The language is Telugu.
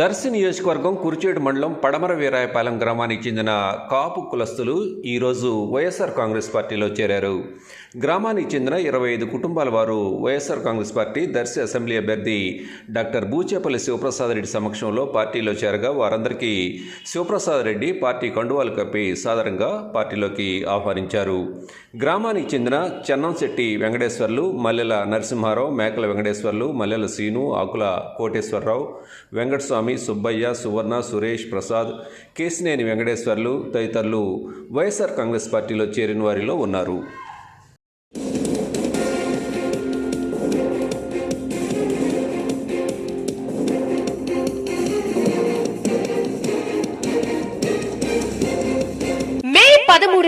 దర్శి నియోజకవర్గం కురిచేడు మండలం పడమర వీరాయపాలెం గ్రామానికి చెందిన కాపు కులస్తులు ఈరోజు వైఎస్ఆర్ కాంగ్రెస్ పార్టీలో చేరారు. గ్రామానికి చెందిన ఇరవై ఐదు కుటుంబాల వారు YSR Congress party Darsi assembly అభ్యర్థి డాక్టర్ బూచేపల్లి శివప్రసాద్ రెడ్డి సమక్షంలో పార్టీలో చేరగా వారందరికీ శివప్రసాద్ రెడ్డి పార్టీ కండువాలు కప్పి సాధారణంగా పార్టీలోకి ఆహ్వానించారు. గ్రామానికి చెందిన చెన్నంశెట్టి వెంకటేశ్వర్లు మల్లెల నరసింహారావు మేకల వెంకటేశ్వర్లు మల్లెల సీను ఆకుల కోటేశ్వరరావు వెంకటస్వామి సుబ్బయ్య సువర్ణ సురేష్ ప్రసాద్ కేసినేని వెంకటేశ్వర్లు తదితరులు వైఎస్ఆర్ కాంగ్రెస్ పార్టీలో చేరిన వారిలో ఉన్నారు.